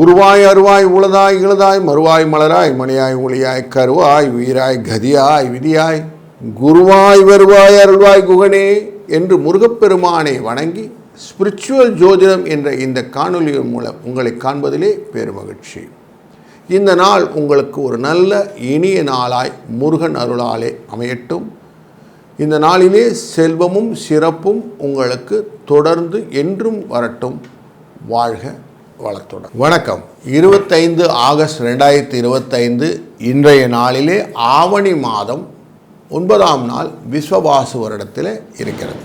உருவாய் அருவாய் உளதாய் இழுதாய் மறுவாய் மலராய் மணியாய் ஒளியாய் கருவாய் உயிராய் கதியாய் விதியாய் குருவாய் வருவாய் அருள்வாய் குகனே என்று முருகப்பெருமானை வணங்கி ஸ்பிரிச்சுவல் ஜோதிடம் என்ற இந்த காணொலியின் மூலம் உங்களை காண்பதிலே பெருமகிழ்ச்சி. இந்த நாள் உங்களுக்கு ஒரு நல்ல இனிய நாளாய் முருகன் அருளாலே அமையட்டும். இந்த நாளிலே செல்வமும் சிறப்பும் உங்களுக்கு தொடர்ந்து என்றும் வரட்டும். வாழ்க வளத்துடன். வணக்கம். இருபத்தைந்து ஆகஸ்ட் ரெண்டாயிரத்தி இருபத்தைந்து இன்றைய நாளிலே ஆவணி மாதம் ஒன்பதாம் நாள் விஸ்வவாசு வருடத்தில் இருக்கிறது.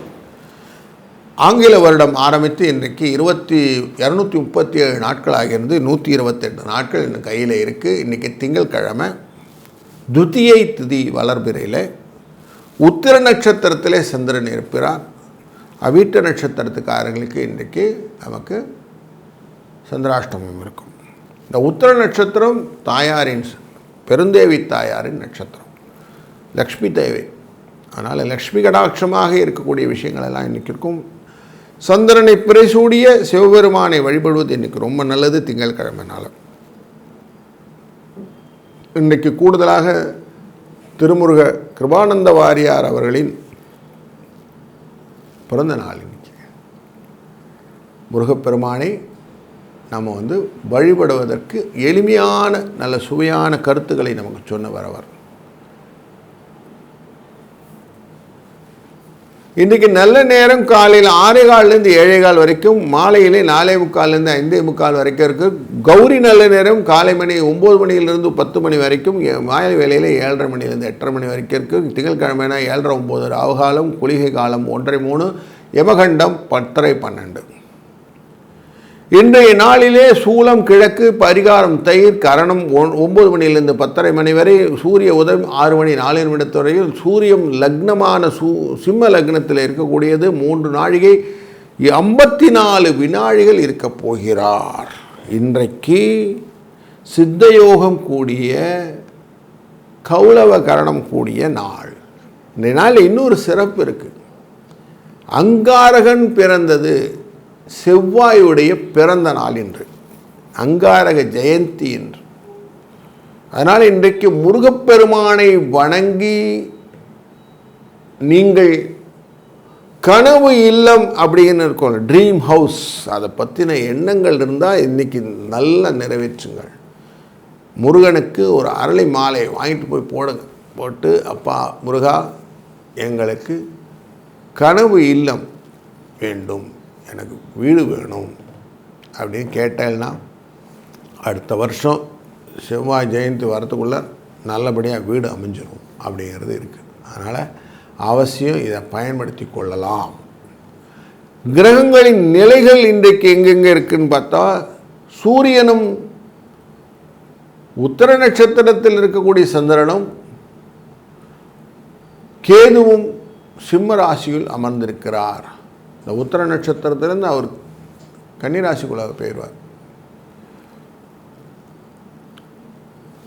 ஆங்கில வருடம் ஆரம்பித்து இன்றைக்கு இருபத்தி இரநூத்தி முப்பத்தி ஏழு நாட்கள் ஆகிறது நூற்றி இருபத்தெட்டு நாட்கள் என் கையில் இருக்குது இன்றைக்கி திங்கட்கிழமை துதியை திதி வளர்பிறையில் உத்திர நட்சத்திரத்திலே சந்திரன் இருப்பிறார். அவிட்ட நட்சத்திரத்துக்காரங்களுக்கு இன்றைக்கு நமக்கு சந்திராஷ்டமம் இருக்கும். இந்த உத்திர நட்சத்திரம் தாயாரின் பெருந்தேவி தாயாரின் நட்சத்திரம். லக்ஷ்மி தேவி. அதனால் லக்ஷ்மி கடாட்சமாக இருக்கக்கூடிய விஷயங்கள் எல்லாம் இன்றைக்கி இருக்கும். சந்திரனை பிறைசூடிய சிவபெருமானை வழிபடுவது இன்றைக்கி ரொம்ப நல்லது திங்கட்கிழமை நாள் இன்றைக்கு கூடுதலாக திருமுருக கிருபானந்த வாரியார் அவர்களின் பிறந்த நாள் இன்னைக்கு. முருகப்பெருமானை நம்ம வந்து வழிபடுவதற்கு எளிமையான நல்ல சுவையான கருத்துக்களை நமக்கு சொன்னவர் அவர். இன்றைக்கி நல்ல நேரம் காலையில் ஆறே கால்லேருந்து ஏழே கால் வரைக்கும் மாலையிலே நாலே முக்கால்லேருந்து ஐந்தே முக்கால் வரைக்கும் இருக்குது கௌரி நல்ல நேரம் காலை மணி ஒம்பது மணியிலிருந்து பத்து மணி வரைக்கும் மாலை வேலையில் ஏழரை மணிலேருந்து எட்டரை மணி வரைக்கும் இருக்குது திங்கட்கிழமைனா ஏழரை ஒம்பது ராவுகாலம் குளிகை காலம் ஒன்றரை மூணு யமகண்டம் பத்தரை பன்னெண்டு. இன்றைய நாளிலே சூலம் கிழக்கு பரிகாரம் தயிர் கரணம் ஒன்- ஒன்பது மணியிலிருந்து பத்தரை மணி வரை சூரிய உதயம் ஆறு மணி நாலு நிமிடத்து வரையில் சூரியம் லக்னமான சூ சிம்ம லக்னத்தில் இருக்கக்கூடியது மூன்று நாழிகை ஐம்பத்தி நாலு வினாழிகள் இருக்கப் போகிறார். இன்றைக்கு சித்தயோகம் கூடிய கௌளவ கரணம் கூடிய நாள். இந்த நாளில் இன்னொரு சிறப்பு இருக்குது அங்காரகன் பிறந்தது செவ்வாயுடைய பிறந்த நாள் இன்று அங்காரக ஜெயந்தி என்று அதனால் இன்றைக்கு முருகப்பெருமானை வணங்கி நீங்கள் கனவு இல்லம் அப்படின்னு இருக்கும் ட்ரீம் ஹவுஸ் அதை பற்றின எண்ணங்கள் இருந்தால் இன்றைக்கி நல்லா நிறைவேற்றுங்கள். முருகனுக்கு ஒரு அரளி மாலை வாங்கிட்டு போய் போடுங்க. போட்டு அப்பா முருகா எங்களுக்கு கனவு இல்லம் வேண்டும். எனக்கு வீடு வேணும் அப்படின்னு கேட்டேன்னா அடுத்த வருஷம் செவ்வாய் ஜெயந்தி வரத்துக்குள்ளே நல்லபடியாக வீடு அமைஞ்சிடும் அப்படிங்கிறது இருக்குது அதனால் அவசியம் இதை பயன்படுத்தி கொள்ளலாம். கிரகங்களின் நிலைகள் இன்றைக்கு எங்கெங்கே இருக்குன்னு பார்த்தா சூரியனும் உத்தர நட்சத்திரத்தில் இருக்கக்கூடிய சந்திரனும் கேதுவும் சிம்ம ராசியில் அமர்ந்திருக்கிறார். இந்த உத்தர நட்சத்திரத்திலிருந்து அவர் கன்னிராசிக்குள்ளாக போயிடுவார்.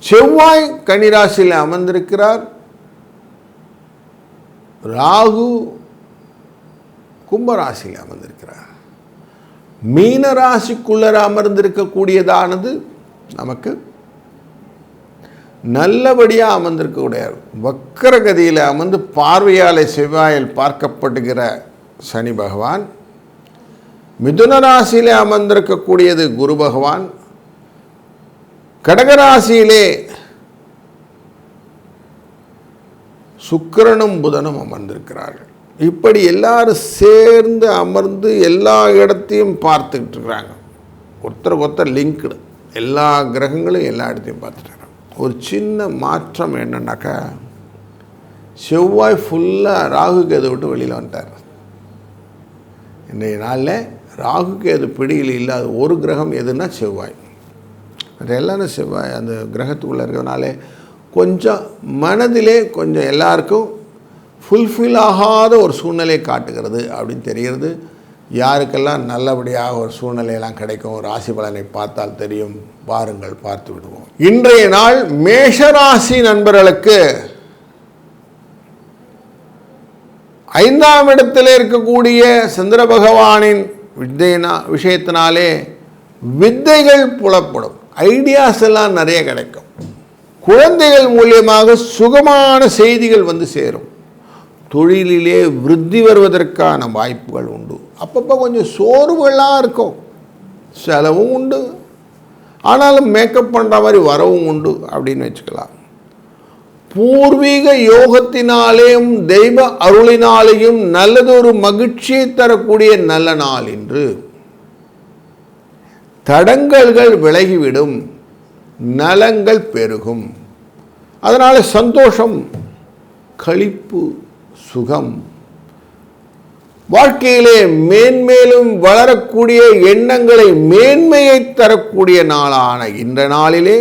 செவ்வாய் கன்னிராசியில் அமர்ந்திருக்கிறார். ராகு கும்பராசியில் அமர்ந்திருக்கிறார். மீன ராசிக்குள்ளர அமர்ந்திருக்கக்கூடியதானது நமக்கு? நல்லபடியாக அமர்ந்திருக்கக்கூடிய வக்கரகதியில் அமர்ந்து பார்வையாலை செவ்வாயில் பார்க்கப்படுகிற சனி பகவான். மிதுன ராசியிலே அமர்ந்திருக்கக்கூடியது குரு பகவான். கடகராசியிலே சுக்கிரனும் புதனும் அமர்ந்திருக்கிறார்கள். இப்படி எல்லாரும் சேர்ந்து அமர்ந்து எல்லா இடத்தையும் பார்த்துக்கிட்டு இருக்கிறாங்க. ஒருத்தருக்கு ஒருத்தர் லிங்க்டு எல்லா கிரகங்களும் எல்லா இடத்தையும் பார்த்துட்டு ஒரு சின்ன மாற்றம் என்னன்னாக்கா செவ்வாய் ஃபுல்லாக ராகு கேது விட்டு வெளியில் வந்துட்டார். இன்றைய நாளில் ராகுக்கு எது பிடியில் இல்லாத ஒரு கிரகம் எதுன்னா செவ்வாய். அது எல்லாரும் செவ்வாய் அந்த கிரகத்துக்குள்ளே இருக்கிறதுனாலே கொஞ்சம் மனதிலே கொஞ்சம் எல்லாருக்கும் ஃபுல்ஃபில் ஆகாத ஒரு சூழ்நிலை காட்டுகிறது அப்படின்னு தெரிகிறது. யாருக்கெல்லாம் நல்லபடியாக ஒரு சூழ்நிலையெல்லாம் கிடைக்கும் ராசி பலனை பார்த்தால் தெரியும். பாருங்கள் பார்த்து விடுவோம். இன்றைய நாள் மேஷராசி நண்பர்களுக்கு ஐந்தாம் இடத்தில் இருக்கக்கூடிய சந்திர பகவானின் வித்தையினா விஷயத்தினாலே வித்தைகள் புலப்படும். ஐடியாஸ் எல்லாம் நிறைய கிடைக்கும். குழந்தைகள் மூலியமாக சுகமான செய்திகள் வந்து சேரும். தொழிலிலே விருத்தி வருவதற்கான வாய்ப்புகள் உண்டு. அப்பப்போ கொஞ்சம் சோர்வுகள்லாம் இருக்கும். செலவும் உண்டு. ஆனாலும் மேக்கப் பண்ணுற மாதிரி வரவும் உண்டு அப்படின்னு வச்சுக்கலாம். பூர்வீக யோகத்தினாலேயும் தெய்வ அருளினாலேயும் நல்லதொரு மகிழ்ச்சியை தரக்கூடிய நல்ல நாள் என்று தடங்கல்கள் விலகிவிடும் நலங்கள் பெருகும். அதனால் சந்தோஷம் களிப்பு சுகம். வாழ்க்கையிலே மேன்மேலும் வளரக்கூடிய எண்ணங்களை மேன்மையை தரக்கூடிய நாளான இந்த நாளிலே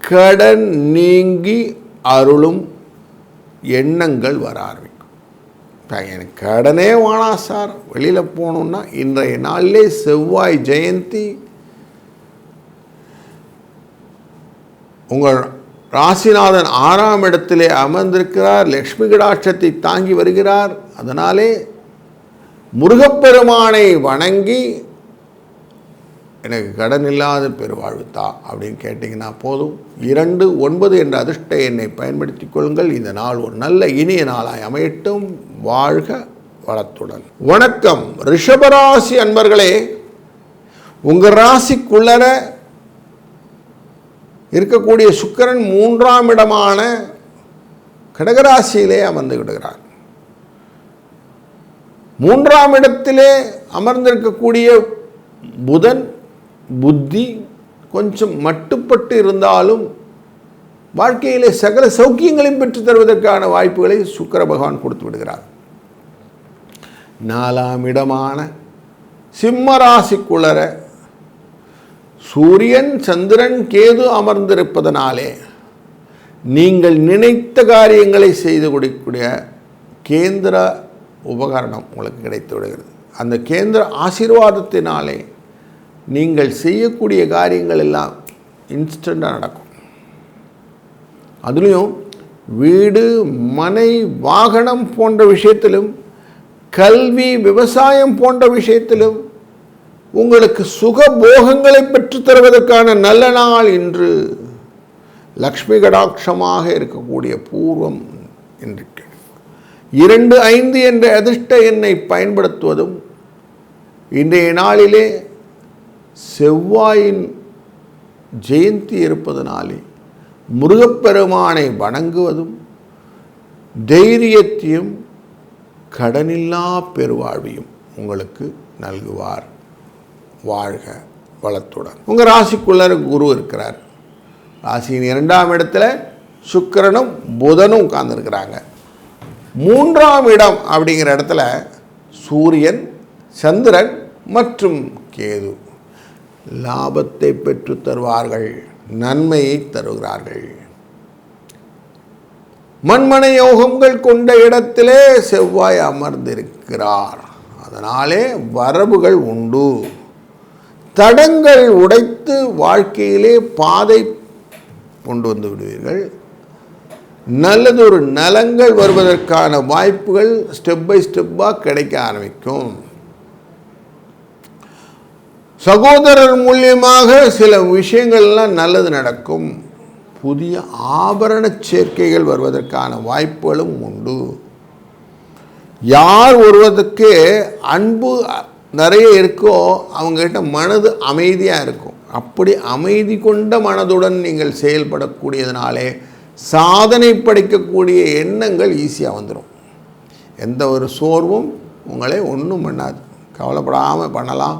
கடன் நீங்கி அருளும் எண்ணங்கள் வர ஆரம்பிக்கும். பையன் எனக்கு கடனே வேணாம் சார். வெளியில் போகணுன்னா இன்றைய நாளிலே செவ்வாய் ஜெயந்தி. உங்கள் ராசிநாதன் ஆறாம் இடத்திலே அமர்ந்திருக்கிறார். லக்ஷ்மி கடாட்சத்தை தாங்கி வருகிறார். அதனாலே முருகப்பெருமானை வணங்கி எனக்கு கடன் இல்லாத பெருவாழ்வு அப்படின்னு கேட்டிங்கன்னா போதும். இரண்டு ஒன்பது என்ற அதிர்ஷ்ட எண்ணை பயன்படுத்திக் கொள்ளுங்கள். இந்த நாள் ஒரு நல்ல இனிய நாளாய் அமையட்டும். வாழ்க வளத்துடன். வணக்கம். ரிஷபராசி அன்பர்களே உங்கள் ராசிக்குள்ளர இருக்கக்கூடிய சுக்கிரன் மூன்றாம் இடமான கடகராசியிலே அமர்ந்து விடுகிறார் மூன்றாம் இடத்திலே அமர்ந்திருக்கக்கூடிய புதன் புத்தி கொஞ்சம் மட்டுப்பட்டு இருந்தாலும் வாழ்க்கையிலே சகல சௌக்கியங்களையும் பெற்று தருவதற்கான வாய்ப்புகளை சுக்கர பகவான் கொடுத்து விடுகிறார். நாலாம் இடமான சிம்மராசிக்குளர சூரியன் சந்திரன் கேது அமர்ந்திருப்பதனாலே நீங்கள் நினைத்த காரியங்களை செய்து கொடுக்கக்கூடிய கேந்திர உபகரணம் உங்களுக்கு கிடைத்து விடுகிறது. அந்த கேந்திர ஆசீர்வாதத்தினாலே நீங்கள் செய்யக்கூடிய காரியங்கள் எல்லாம் இன்ஸ்டண்ட்டாக நடக்கும். அதுலேயும் வீடு மனை வாகனம் போன்ற விஷயத்திலும் கல்வி விவசாயம் போன்ற விஷயத்திலும் உங்களுக்கு சுகபோகங்களை பெற்றுத் தருவதற்கான நல்ல நாள் இன்று லக்ஷ்மி கடாட்சமாக இருக்கக்கூடிய பூர்வம் இன்றைக்கு. இரண்டு ஐந்து என்ற அதிர்ஷ்ட எண்ணை பயன்படுத்துவதும் இன்றைய நாளிலே செவ்வாயின் ஜெயந்தி இருப்பதனாலே முருகப்பெருமானை வணங்குவதும் தைரியத்தையும் கடனில்லா பெருவாழ்வையும் உங்களுக்கு நல்குவார். வாழ்க வளத்துடன். உங்கள் ராசிக்குள்ளார் குரு இருக்கிறார். ராசியின் இரண்டாம் இடத்துல சுக்கிரனும் புதனும் உட்கார்ந்துருக்கிறாங்க. மூன்றாம் இடம் அப்படிங்கிற இடத்துல சூரியன் சந்திரன் மற்றும் கேது. லாபத்தை பெற்று தருவார்கள் நன்மையை தருகிறார்கள். மண்மனை யோகங்கள் கொண்ட இடத்திலே செவ்வாய் அமர்ந்திருக்கிறார். அதனாலே வரவுகள் உண்டு. தடங்கள் உடைத்து வாழ்க்கையிலே பாதை கொண்டு வந்து விடுவீர்கள். நல்லதொரு நலங்கள் வருவதற்கான வாய்ப்புகள் ஸ்டெப் பை ஸ்டெப்பாக கிடைக்க ஆரம்பிக்கும். சகோதரர் மூலியமாக சில விஷயங்கள்லாம் நல்லது நடக்கும். புதிய ஆபரண சேர்க்கைகள் வருவதற்கான வாய்ப்புகளும் உண்டு. யார் ஒருவதற்கு அன்பு நிறைய இருக்கோ அவங்ககிட்ட மனது அமைதியாக இருக்கும். அப்படி அமைதி கொண்ட மனதுடன் நீங்கள் செயல்படக்கூடியதுனாலே சாதனை படைக்கக்கூடிய எண்ணங்கள் ஈஸியாக வந்துடும் எந்த ஒரு சோர்வும் உங்களை ஒன்றும் பண்ணாது. கவலைப்படாமல் பண்ணலாம்.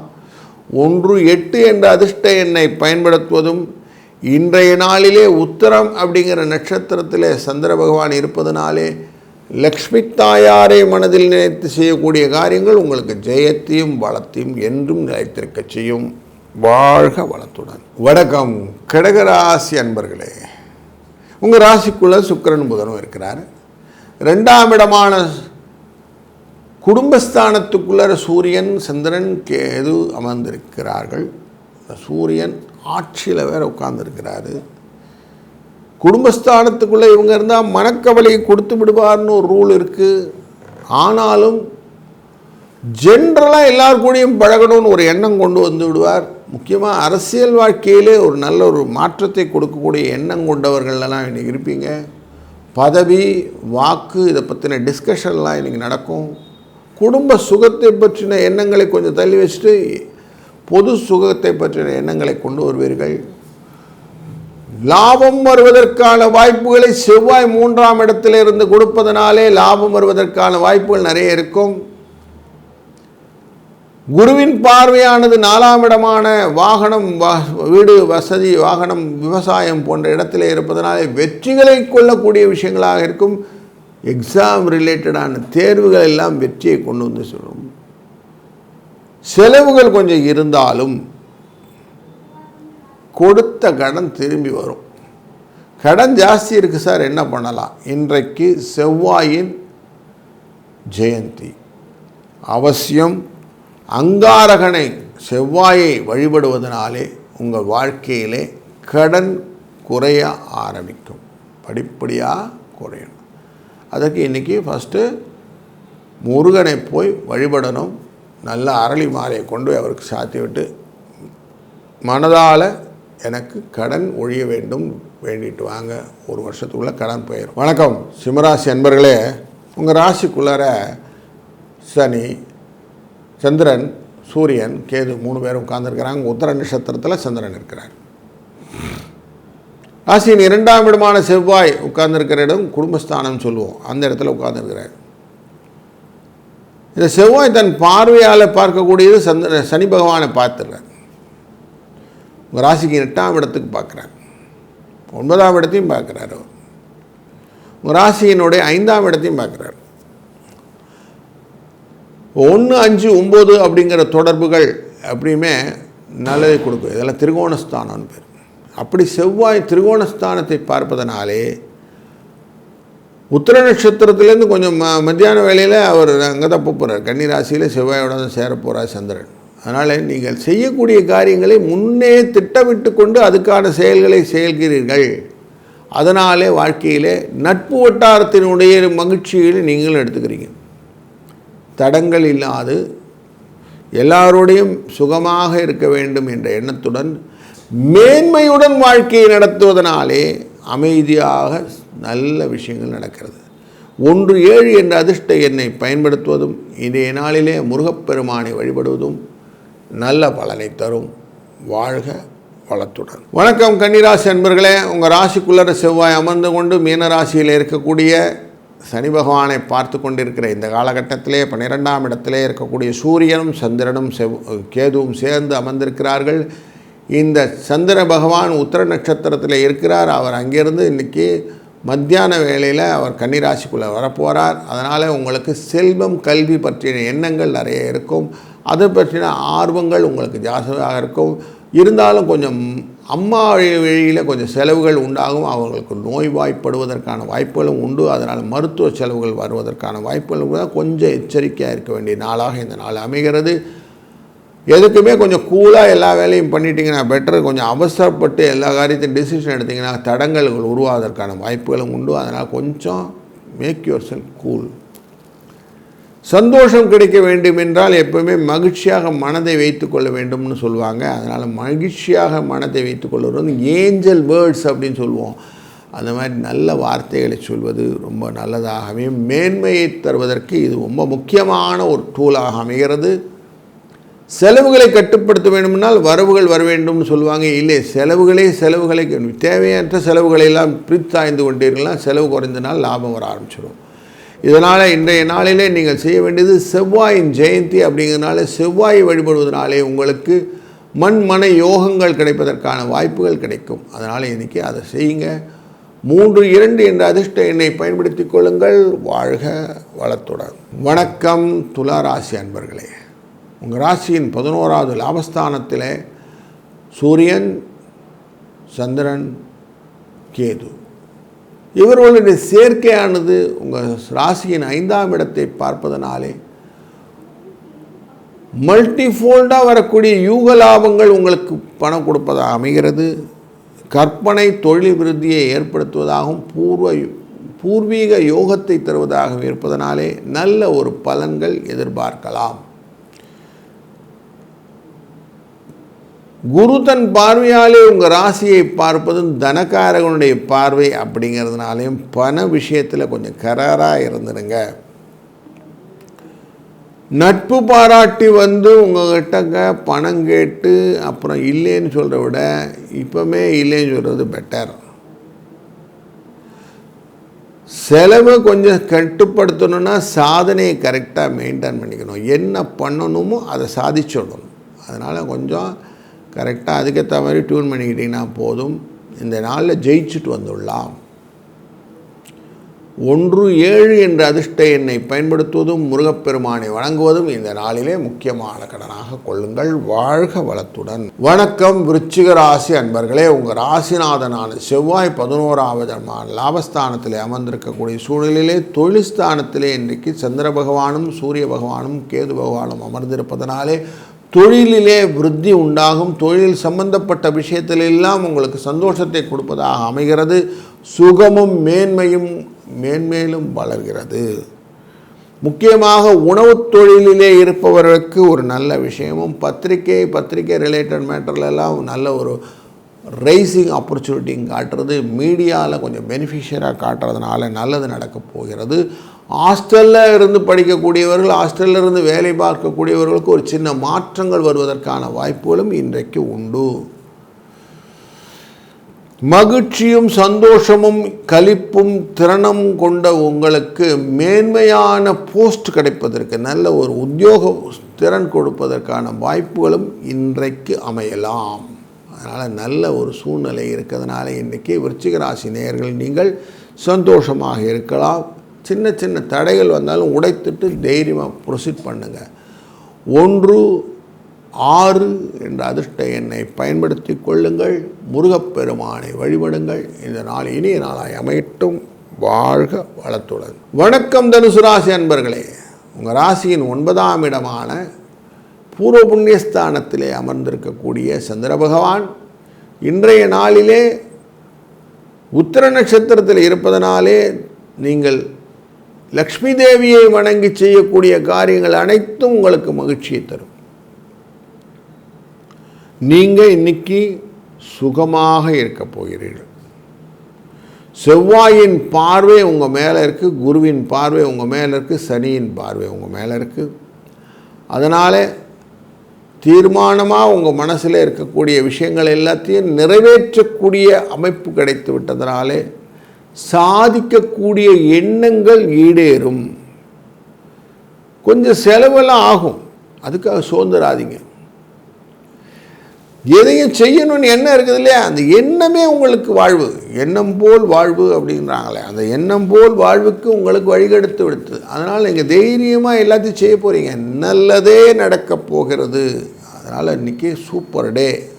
ஒன்று எட்டு என்ற அதிர்ஷ்ட எண்ணை பயன்படுத்துவதும் இன்றைய நாளிலே உத்தரம் அப்படிங்கிற நட்சத்திரத்திலே சந்திர பகவான் இருப்பதனாலே லக்ஷ்மி தாயாரை மனதில் நினைத்து செய்யக்கூடிய காரியங்கள் உங்களுக்கு ஜெயத்தையும் வளத்தையும் என்றும் நிலைத்திருக்க செய்யும். வாழ்க வளத்துடன். வணக்கம். கடகராசி அன்பர்களே உங்கள் ராசிக்குள்ளே சுக்கிரன் புதனும் இருக்கிறார். ரெண்டாம் இடமான குடும்பஸ்தானத்துக்குள்ள சூரியன் சந்திரன் கேது அமர்ந்திருக்கிறார்கள். சூரியன் ஆட்சியில் வேற உட்கார்ந்துருக்கிறாரு. குடும்பஸ்தானத்துக்குள்ளே இவங்க இருந்தால் மனக்கவலையை கொடுத்து விடுவார்னு ஒரு ரூல் இருக்குது ஆனாலும் ஜென்ரலாக எல்லார் கூடயும் பழகணும்னு ஒரு எண்ணம் கொண்டு வந்து விடுவார். முக்கியமாக அரசியல் வாழ்க்கையிலே ஒரு நல்ல ஒரு மாற்றத்தை கொடுக்கக்கூடிய எண்ணம் கொண்டவர்களெல்லாம் இன்றைக்கி இருப்பீங்க. பதவி வாக்கு இதை பற்றின டிஸ்கஷன்லாம் இன்றைக்கி நடக்கும். குடும்ப சுகத்தை பற்றின எண்ணங்களை கொஞ்சம் தள்ளி வச்சுட்டு பொது சுகத்தை பற்றின எண்ணங்களை கொண்டு வருவீர்கள். லாபம் வருவதற்கான வாய்ப்புகளை செவ்வாய் மூன்றாம் இடத்தில் இருந்து கொடுப்பதனாலே லாபம் வருவதற்கான வாய்ப்புகள் நிறைய இருக்கும். குருவின் பார்வையானது நாலாம் இடமான வாகனம் வீடு வசதி வாகனம் விவசாயம் போன்ற இடத்திலே இருப்பதனாலே வெற்றிகளை கொள்ளக்கூடிய விஷயங்களாக இருக்கும். எக்ஸாம் ரிலேட்டடான தேர்வுகள் எல்லாம் வெற்றியை கொண்டு வந்து சொல்லும். செலவுகள் கொஞ்சம் இருந்தாலும் கொடுத்த கடன் திரும்பி வரும். கடன் ஜாஸ்தி இருக்குது சார் என்ன பண்ணலாம்? இன்றைக்கு செவ்வாயின் ஜெயந்தி. அவசியம் அங்காரகனை செவ்வாயை வழிபடுவதனாலே உங்கள் வாழ்க்கையிலே கடன் குறைய ஆரம்பிக்கும். படிப்படியாக குறையணும். அதற்கு இன்றைக்கி ஃபஸ்ட்டு முருகனை போய் வழிபடணும். நல்ல அரளி மாலையை கொண்டு போய் அவருக்கு சாத்தி விட்டு மனதால் எனக்கு கடன் ஒழிய வேண்டும் வேண்டிட்டு வாங்க. ஒரு வருஷத்துக்குள்ளே கடன் போயிடும் வணக்கம். சிம்மராசி அன்பர்களே உங்கள் ராசிக்குள்ளார சனி சந்திரன் சூரியன் கேது மூணு பேரும் உட்காந்துருக்கிறாங்க உத்தர நட்சத்திரத்தில் சந்திரன் இருக்கிறார். ராசியின் இரண்டாம் இடமான செவ்வாய் உட்கார்ந்துருக்கிற இடம் குடும்பஸ்தானம் சொல்லுவோம். அந்த இடத்துல உட்கார்ந்துருக்கிறார். இந்த செவ்வாய் தன் பார்வையால் பார்க்கக்கூடியது சந்த சனி பகவானை பார்த்துடுறார். உங்கள் ராசிக்கு எட்டாம் இடத்துக்கு பார்க்குறார். ஒன்பதாம் இடத்தையும் பார்க்குறாரு உங்கள் ராசியினுடைய ஐந்தாம் இடத்தையும் பார்க்குறாரு. ஒன்று அஞ்சு ஒம்பது அப்படிங்கிற தொடர்புகள் அப்படியுமே நல்லதை கொடுக்கும். இதெல்லாம் திருகோணஸ்தானம்னு பேர். அப்படி செவ்வாய் திரிகோணஸ்தானத்தை பார்ப்பதனாலே உத்திர நட்சத்திரத்துலேருந்து கொஞ்சம் ம மத்தியான வேலையில் அவர் அங்கே தான் போகிறார் கன்னி ராசியில் செவ்வாயோட தான் சேரப்போகிறார் சந்திரன். அதனால் நீங்கள் செய்யக்கூடிய காரியங்களை முன்னே திட்டமிட்டு கொண்டு அதுக்கான செயல்களை செயல்கிறீர்கள் அதனாலே வாழ்க்கையிலே நட்பு வட்டாரத்தினுடைய மகிழ்ச்சிகளை நீங்களும் எடுத்துக்கிறீங்க. தடங்கள் இல்லாது எல்லாரோடையும் சுகமாக இருக்க வேண்டும் என்ற எண்ணத்துடன் மேன்மையுடன் வாழ்க்கையை நடத்துவதனாலே அமைதியாக நல்ல விஷயங்கள் நடக்கிறது. ஒன்று ஏழு என்ற அதிர்ஷ்ட எண்ணை பயன்படுத்துவதும் இதே நாளிலே முருகப்பெருமானை வழிபடுவதும் நல்ல பலனை தரும். வாழ்க வளத்துடன். வணக்கம் கன்னிராசி அன்பர்களே. உங்கள் ராசிக்குள்ளர செவ்வாய் அமர்ந்து கொண்டு மீன ராசியில் இருக்கக்கூடிய சனி பகவானை பார்த்து கொண்டிருக்கிற இந்த காலகட்டத்திலே பன்னிரெண்டாம் இடத்திலே இருக்கக்கூடிய சூரியனும் சந்திரனும் செவ் கேதுவும் சேர்ந்து அமர்ந்திருக்கிறார்கள். இந்த சந்திர பகவான் உத்தர நட்சத்திரத்தில் இருக்கிறார். அவர் அங்கேருந்து இன்றைக்கி மத்தியான வேளையில் அவர் கன்னிராசிக்குள்ளே வரப்போகிறார் அதனால் உங்களுக்கு செல்வம் கல்வி பற்றின எண்ணங்கள் நிறைய இருக்கும். அது பற்றின ஆர்வங்கள் உங்களுக்கு ஜாஸ்தியாக இருக்கும். இருந்தாலும் கொஞ்சம் அம்மா வழி வழியில் கொஞ்சம் செலவுகள் உண்டாகும். அவங்களுக்கு நோய்வாய்ப்படுவதற்கான வாய்ப்புகளும் உண்டு. அதனால் மருத்துவ செலவுகள் வருவதற்கான வாய்ப்புகளும் கூட கொஞ்சம் எச்சரிக்கையாக இருக்க வேண்டிய நாளாக இந்த நாள் அமைகிறது. எதுக்குமே கொஞ்சம் கூலாக எல்லா வேலையும் பண்ணிட்டீங்கன்னா பெட்டர் கொஞ்சம் அவசரப்பட்டு எல்லா காரியத்தையும் டிசிஷன் எடுத்தீங்கன்னா தடங்கல்கள் உருவாவதற்கான வாய்ப்புகளும் உண்டு. அதனால் கொஞ்சம் மேக் யுவர் செல் கூல் சந்தோஷம் கிடைக்க வேண்டும் என்றால் எப்பவுமே மகிழ்ச்சியாக மனதை வைத்துக்கொள்ள வேண்டும்னு சொல்லுவாங்க. அதனால் மகிழ்ச்சியாக மனதை வைத்துக்கொள்வது வந்து ஏஞ்சல் வேர்ட்ஸ் அப்படின்னு சொல்லுவோம். அந்த மாதிரி நல்ல வார்த்தைகளை சொல்வது ரொம்ப நல்லதாகவே மேன்மையை தருவதற்கு இது ரொம்ப முக்கியமான ஒரு டூலாக அமைகிறது. செலவுகளை கட்டுப்படுத்த வேண்டுமென்றால் வரவுகள் வர வேண்டும்னு சொல்லுவாங்க. இல்லை செலவுகளே செலவுகளை தேவையற்ற செலவுகளை எல்லாம் பிரித்தாய்ந்து கொண்டீர்கள்னா செலவு குறைந்தனால் லாபம் வர ஆரம்பிச்சிடும். இதனால் இன்றைய நாளிலே நீங்கள் செய்ய வேண்டியது செவ்வாயின் ஜெயந்தி அப்படிங்கிறதுனால செவ்வாய் வழிபடுவதனாலே உங்களுக்கு மண் மன யோகங்கள் கிடைப்பதற்கான வாய்ப்புகள் கிடைக்கும். அதனால் இன்றைக்கி அதை செய்யுங்க. மூன்று இரண்டு என்ற அதிர்ஷ்ட எண்ணை பயன்படுத்திக் கொள்ளுங்கள். வாழ்க வளத்துடன். வணக்கம். துலா ராசி அன்பர்களே. உங்கள் ராசியின் பதினோராவது லாபஸ்தானத்தில் சூரியன் சந்திரன் கேது. இவர்களுடைய சேர்க்கையானது உங்கள் ராசியின் ஐந்தாம் இடத்தை பார்ப்பதனாலே மல்டிஃபோல்டாக வரக்கூடிய யூக லாபங்கள் உங்களுக்கு பணம் கொடுப்பதாக அமைகிறது. கற்பனை தொழில் விருத்தியை ஏற்படுத்துவதாகவும் பூர்வ பூர்வீக யோகத்தை தருவதாகவும் இருப்பதனாலே நல்ல ஒரு பலன்கள் எதிர்பார்க்கலாம். குரு தன் பார்வையாலே உங்கள் ராசியை பார்ப்பதும் தனக்காரகனுடைய பார்வை அப்படிங்கிறதுனாலையும் பண விஷயத்தில் கொஞ்சம் கராராக இருந்துடுங்க. நட்பு பாராட்டி வந்து உங்கள்கிட்ட பணம் கேட்டு அப்புறம் இல்லைன்னு சொல்கிறத விட இப்போமே இல்லைன்னு சொல்கிறது பெட்டர் செலவை கொஞ்சம் கட்டுப்படுத்தணும்னா சாதனையை கரெக்டாக மெயின்டைன் பண்ணிக்கணும். என்ன பண்ணணுமோ அதை சாதிச்சிடணும். அதனால் கொஞ்சம் கரெக்டாக அதுக்கேற்ற மாதிரி டியூன் பண்ணிக்கிட்டிங்கன்னா போதும். இந்த நாளில் ஜெயிச்சுட்டு வந்துடலாம். ஒன்று ஏழு என்ற அதிர்ஷ்ட எண்ணை பயன்படுத்துவதும் முருகப்பெருமானை வணங்குவதும் இந்த நாளிலே முக்கியமான கடனாக கொள்ளுங்கள். வாழ்க வளத்துடன். வணக்கம் விருச்சிக ராசி அன்பர்களே. உங்கள் ராசிநாதனான செவ்வாய் பதினோராவது லாபஸ்தானத்திலே அமர்ந்திருக்கக்கூடிய சூழ்நிலையிலே தொழில் ஸ்தானத்திலே இன்றைக்கு சந்திர பகவானும் சூரிய பகவானும் கேது பகவானும் அமர்ந்திருப்பதனாலே தொழிலிலே விருத்தி உண்டாகும் தொழில் சம்பந்தப்பட்ட விஷயத்திலெல்லாம் உங்களுக்கு சந்தோஷத்தை கொடுப்பதாக அமைகிறது. சுகமும் மேன்மையும் மேன்மேலும் வளர்கிறது. முக்கியமாக உணவுத் தொழிலிலே இருப்பவர்களுக்கு ஒரு நல்ல விஷயமும் பத்திரிக்கை பத்திரிக்கை ரிலேட்டட் மேட்டர்லெல்லாம் நல்ல ஒரு ரைசிங் ஆப்பர்ச்சுனிட்டிங் காட்டுறது மீடியாவில் கொஞ்சம் பெனிஃபிஷியராக காட்டுறதுனால நல்லது நடக்கப் போகிறது. ஹாஸ்டலில் இருந்து படிக்கக்கூடியவர்கள் ஹாஸ்டலில் இருந்து வேலை பார்க்கக்கூடியவர்களுக்கு ஒரு சின்ன மாற்றங்கள் வருவதற்கான வாய்ப்புகளும் இன்றைக்கு உண்டு. மகிழ்ச்சியும் சந்தோஷமும் கலிப்பும் திறனும் கொண்ட உங்களுக்கு மேன்மையான போஸ்ட் கிடைப்பதற்கு நல்ல ஒரு உத்தியோக திறன் கொடுப்பதற்கான வாய்ப்புகளும் இன்றைக்கு அமையலாம். அதனால் நல்ல ஒரு சூழ்நிலை இருக்கிறதுனால இன்றைக்கி விருச்சிக ராசி நேயர்கள் நீங்கள் சந்தோஷமாக இருக்கலாம். சின்ன சின்ன தடைகள் வந்தாலும் உடைத்துட்டு தைரியமாக ப்ரொசீட் பண்ணுங்கள் ஒன்று ஆறு என்ற அதிர்ஷ்ட எண்ணை பயன்படுத்தி கொள்ளுங்கள். முருகப்பெருமானை வழிபடுங்கள். இந்த நாள் இனிய நாளாய் அமையட்டும். வாழ்க வளத்துடன். வணக்கம் தனுசு ராசி அன்பர்களே. உங்கள் ராசியின் ஒன்பதாம் இடமான பூர்வ புண்ணியஸ்தானத்திலே அமர்ந்திருக்கக்கூடிய சந்திர பகவான் இன்றைய நாளிலே உத்திர நட்சத்திரத்தில் இருப்பதனாலே நீங்கள் லக்ஷ்மி தேவியை வணங்கி செய்யக்கூடிய காரியங்கள் அனைத்தும் உங்களுக்கு மகிழ்ச்சியை தரும். நீங்கள் இன்னைக்கு சுகமாக இருக்க போகிறீர்கள். செவ்வாயின் பார்வை உங்கள் மேலே இருக்குது குருவின் பார்வை உங்கள் மேலே இருக்குது சனியின் பார்வை உங்கள் மேலே இருக்குது அதனால் தீர்மானமாக உங்கள் மனசில் இருக்கக்கூடிய விஷயங்கள் எல்லாத்தையும் நிறைவேற்றக்கூடிய அமைப்பு கிடைத்து விட்டதனாலே சாதிக்கக்கூடிய எண்ணங்கள் ஈடேறும். கொஞ்சம் செலவெல்லாம் ஆகும். அதுக்காக சோர்ந்துடாதீங்க எதையும் செய்யணும்னு எண்ணம் இருக்குது இல்லையா? அந்த எண்ணமே உங்களுக்கு வாழ்வு. எண்ணம் போல் வாழ்வு அப்படின்றாங்களே அந்த எண்ணம் போல் வாழ்வுக்கு உங்களுக்கு வழிகெடுத்து விடுத்து. அதனால் நீங்கள் தைரியமாக எல்லாத்தையும் செய்ய போகிறீங்க நல்லதே நடக்க போகிறது. அதனால் இன்றைக்கி சூப்பர் டே.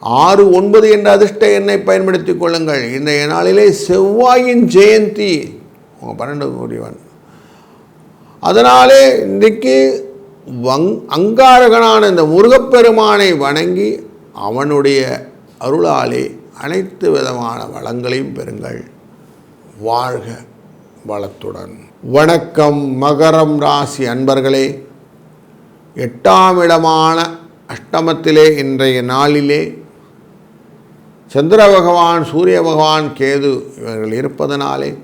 ஆறு ஒன்பது என்ற அதிர்ஷ்ட எண்ணை பயன்படுத்தி கொள்ளுங்கள். இந்த நாளிலே செவ்வாயின் ஜெயந்தி. உங்கள் பன்னெண்டு முடிவன். அதனாலே இன்றைக்கு வங் அங்காரகனான இந்த முருகப்பெருமானை வணங்கி அவனுடைய அருளாலே அனைத்து விதமான வளங்களையும் பெறுங்கள். வாழ்க வளத்துடன். வணக்கம் மகரம் ராசி அன்பர்களே. எட்டாம் இடமான அஷ்டமத்திலே இன்றைய நாளிலே சந்திர பகவான் சூரிய பகவான் கேது இவர்கள் இருப்பதனாலே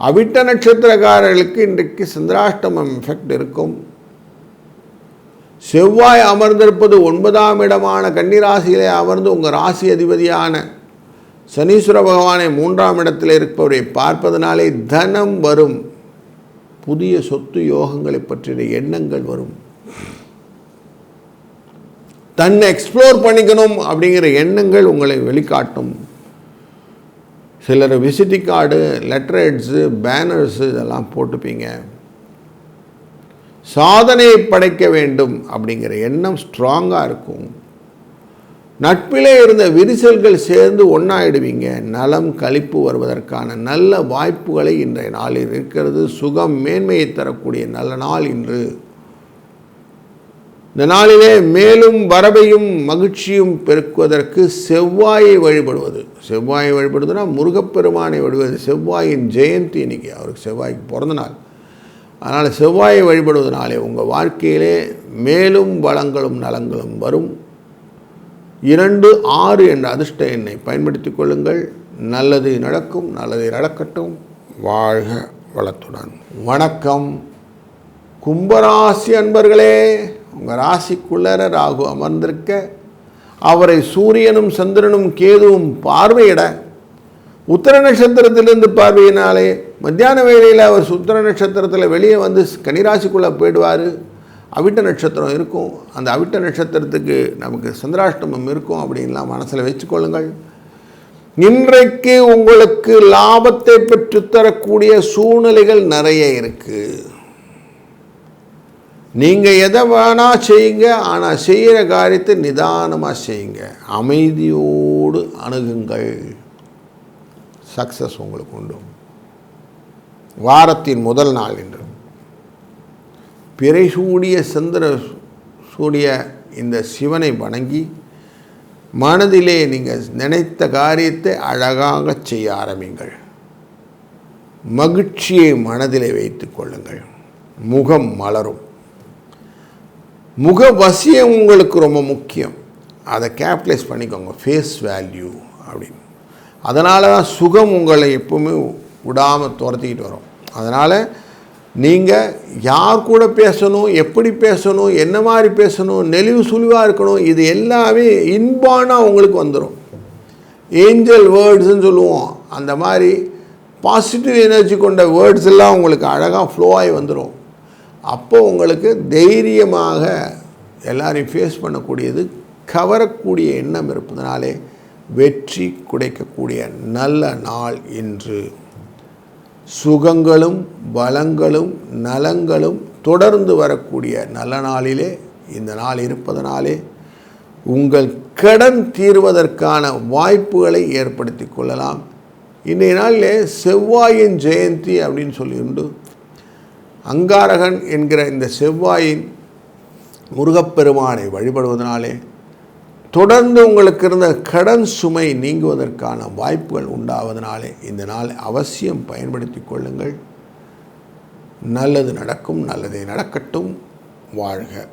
அவிட்ட நட்சத்திரக்காரர்களுக்கு இன்றைக்கு சந்திராஷ்டமம் எஃபெக்ட் இருக்கும். செவ்வாய் அமர்ந்திருப்பது ஒன்பதாம் இடமான கன்னிராசியிலே அமர்ந்து உங்கள் ராசி அதிபதியான சனீஸ்வர பகவானை மூன்றாம் இடத்தில் இருப்பவரை பார்ப்பதனாலே தனம் வரும். புதிய சொத்து யோகங்களை பற்றிய எண்ணங்கள் வரும். தன்னை எக்ஸ்ப்ளோர் பண்ணிக்கணும் அப்படிங்கிற எண்ணங்கள் உங்களை வெளிக்காட்டும். சிலர் visiting card letter heads banners இதெல்லாம் போட்டுப்பீங்க. சாதனையை படைக்க வேண்டும் அப்படிங்கிற எண்ணம் ஸ்ட்ராங்காக இருக்கும். நட்பிலே இருந்த விரிசல்கள் சேர்ந்து ஒன்றாயிடுவீங்க நலம் கழிப்பு வருவதற்கான நல்ல வாய்ப்புகளை இன்றைய நாளில் இருக்கிறது. சுகம் மேன்மையை தரக்கூடிய நல்ல நாள் இன்று. இந்த நாளிலே மேலும் வரவையும் மகிழ்ச்சியும் பெருக்குவதற்கு செவ்வாயை வழிபடுவது. செவ்வாயை வழிபடுதுன்னா முருகப்பெருமானை வழிபடுவது. செவ்வாயின் ஜெயந்தி இன்னைக்கு. அவருக்கு செவ்வாய்க்கு பிறந்த நாள். அதனால் செவ்வாயை வழிபடுவதனாலே உங்கள் வாழ்க்கையிலே மேலும் வளங்களும் நலங்களும் வரும். இரண்டு ஆறு என்ற அதிர்ஷ்ட எண்ணை பயன்படுத்தி கொள்ளுங்கள். நல்லது நடக்கும் நல்லது நடக்கட்டும். வாழ்க வளத்துடன். வணக்கம். கும்பராசி அன்பர்களே உங்கள் ராசிக்குள்ளர ராகு அமர்ந்திருக்க அவரை சூரியனும் சந்திரனும் கேதுவும் பார்வையிட உத்தர நட்சத்திரத்திலிருந்து பார்வையினாலே மத்தியான வேளையில் அவர் சுத்திர நட்சத்திரத்தில் வெளியே வந்து கனிராசிக்குள்ளே போயிடுவார். அவிட்ட நட்சத்திரம் இருக்கும். அந்த அவிட்ட நட்சத்திரத்துக்கு நமக்கு சந்திராஷ்டமம் இருக்கும் அப்படின்லாம் மனசில் வச்சுக்கொள்ளுங்கள். இன்றைக்கு உங்களுக்கு லாபத்தை பெற்றுத்தரக்கூடிய சூழ்நிலைகள் நிறைய இருக்குது நீங்கள் எதை வேணால் செய்யுங்க. ஆனால் செய்கிற காரியத்தை நிதானமாக செய்யுங்க. அமைதியோடு அணுகுங்கள். சக்ஸஸ் உங்களுக்கு உண்டு. வாரத்தின் முதல் நாள் என்று. பிறை சூடிய சந்திர சூடிய இந்த சிவனை வணங்கி மனதிலே நீங்கள் நினைத்த காரியத்தை அழகாக செய்ய ஆரம்பிங்கள் மகிழ்ச்சியை மனதிலே வைத்து கொள்ளுங்கள். முகம் மலரும். முகவசியம் உங்களுக்கு ரொம்ப முக்கியம். அதை கேப்டலைஸ் பண்ணிக்கோங்க. ஃபேஸ் வேல்யூ அப்படின்னு. அதனால தான் சுகம் உங்களை எப்பவுமே விடாமல் துரத்திக்கிட்டு வரும். அதனால் நீங்கள் யார் கூட பேசணும் எப்படி பேசணும் என்ன மாதிரி பேசணும் நெளிவு சுழிவாக இருக்கணும் இது எல்லாமே இன்பானாக உங்களுக்கு வந்துடும் ஏஞ்சல் வேர்ட்ஸ்ன்னு சொல்லுவோம். அந்த மாதிரி பாசிட்டிவ் எனர்ஜி கொண்ட வேர்ட்ஸ் எல்லாம் உங்களுக்கு அழகாக ஃப்ளோ ஆகி வந்துடும் அப்போது உங்களுக்கு தைரியமாக எல்லாரையும் ஃபேஸ் பண்ணக்கூடியது கவரக்கூடிய எண்ணம் இருப்பதனாலே வெற்றி குடைக்கக்கூடிய நல்ல நாள் இன்று. சுகங்களும் வளங்களும் நலங்களும் தொடர்ந்து வரக்கூடிய நல்ல நாளிலே இந்த நாள் இருப்பதனாலே உங்கள் கடன் தீர்வதற்கான வாய்ப்புகளை ஏற்படுத்தி கொள்ளலாம். இன்றைய நாளிலே செவ்வாயின் ஜெயந்தி அப்படின்னு சொல்லி உண்டு. அங்காரகன் என்கிற இந்த செவ்வாயின் முருகப்பெருமானை வழிபடுவதனாலே தொடர்ந்து உங்களுக்கு இருந்த கடன் சுமை நீங்குவதற்கான வாய்ப்புகள் உண்டாவதனாலே இந்த நாளை அவசியம் பயன்படுத்தி கொள்ளுங்கள். நல்லது நடக்கும் நல்லதே நடக்கட்டும். வாழ்க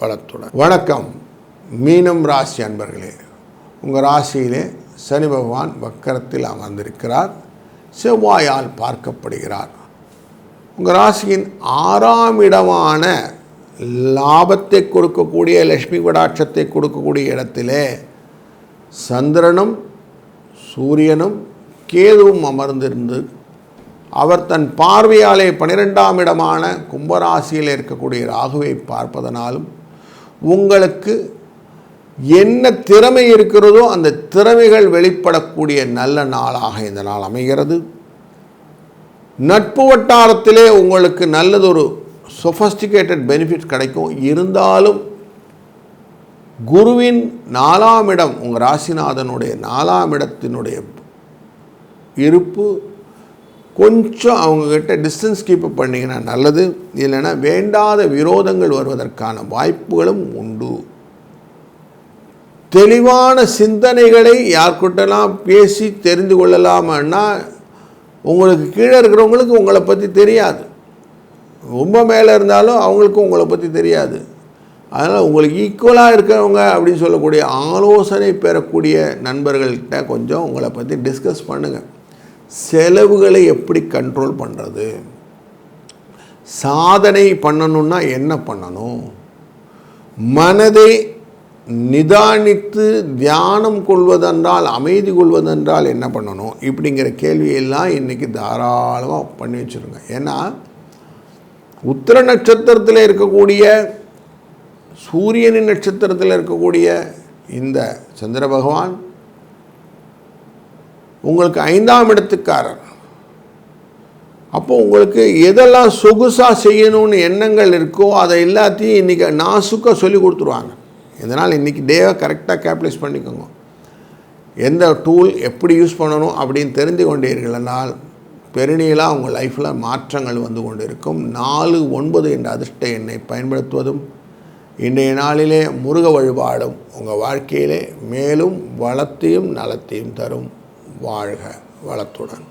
வளத்துடன். வணக்கம். மீனம் ராசி அன்பர்களே உங்கள் ராசியிலே சனி பகவான் வக்கரத்தில் அமர்ந்திருக்கிறார். செவ்வாயால் பார்க்கப்படுகிறார். உங்கள் ராசியின் ஆறாம் இடமான லாபத்தை கொடுக்கக்கூடிய லக்ஷ்மி கடாட்சத்தை கொடுக்கக்கூடிய இடத்திலே சந்திரனும் சூரியனும் கேதுவும் அமர்ந்திருந்து அவர் தன் பார்வையாலே பனிரெண்டாம் இடமான கும்பராசியில் இருக்கக்கூடிய ராகுவை பார்ப்பதனாலும் உங்களுக்கு என்ன திறமை இருக்கிறதோ அந்த திறமைகள் வெளிப்படக்கூடிய நல்ல நாளாக இந்த நாள் அமைகிறது. நட்பு வட்டாரத்திலே உங்களுக்கு நல்லதொரு சொஃபஸ்டிகேட்டட் பெனிஃபிட் கிடைக்கும். இருந்தாலும் குருவின் நாலாம் இடம் உங்கள் ராசிநாதனுடைய நாலாம் இடத்தினுடைய இருப்பு கொஞ்சம் அவங்கக்கிட்ட டிஸ்டன்ஸ் கீப் பண்ணிங்கன்னா நல்லது. இல்லைன்னா வேண்டாத விரோதங்கள் வருவதற்கான வாய்ப்புகளும் உண்டு. தெளிவான சிந்தனைகளை யார்கிட்டலாம் பேசி தெரிந்து கொள்ளலாமன்னா உங்களுக்கு கீழே இருக்கிறவங்களுக்கு உங்களை பற்றி தெரியாது. ரொம்ப மேலே இருந்தாலும் அவங்களுக்கும் உங்களை பற்றி தெரியாது. அதனால் உங்களுக்கு ஈக்குவலாக இருக்கிறவங்க அப்படின்னு சொல்லக்கூடிய ஆலோசனை பெறக்கூடிய நண்பர்கள்கிட்ட கொஞ்சம் உங்களை பற்றி டிஸ்கஸ் பண்ணுங்கள் செலவுகளை எப்படி கண்ட்ரோல் பண்ணுறது சாதனை பண்ணணும்னா என்ன பண்ணணும்? மனதை நிதானித்து தியானம் கொள்வதென்றால் அமைதி கொள்வதென்றால் என்ன பண்ணணும்? இப்படிங்கிற கேள்வியெல்லாம் இன்றைக்கி தாராளமாக பண்ணி வச்சுருங்க. ஏன்னா உத்திர நட்சத்திரத்தில் இருக்கக்கூடிய சூரியனின் நட்சத்திரத்தில் இருக்கக்கூடிய இந்த சந்திர பகவான் உங்களுக்கு ஐந்தாம் இடத்துக்காரர். அப்போ உங்களுக்கு எதெல்லாம் சொகுசாக செய்யணும்னு எண்ணங்கள் இருக்கோ அதை எல்லாத்தையும் இன்றைக்கி நாசுக்காக சொல்லி கொடுத்துருவாங்க. இதனால் இன்றைக்கி டேவை கரெக்டாக கேபிட்டலைஸ் பண்ணிக்கோங்க. எந்த டூல் எப்படி யூஸ் பண்ணணும் அப்படின்னு தெரிந்து கொண்டீர்கள்னால் பெருநீளாக உங்கள் லைஃப்பில் மாற்றங்கள் வந்து கொண்டு இருக்கும் நாலு ஒன்பது என்ற அதிர்ஷ்ட எண்ணை பயன்படுத்துவதும் இன்றைய நாளிலே முருக வழிபாடும் உங்கள் வாழ்க்கையிலே மேலும் வளத்தையும் நலத்தையும் தரும். வாழ்க வளத்துடன்.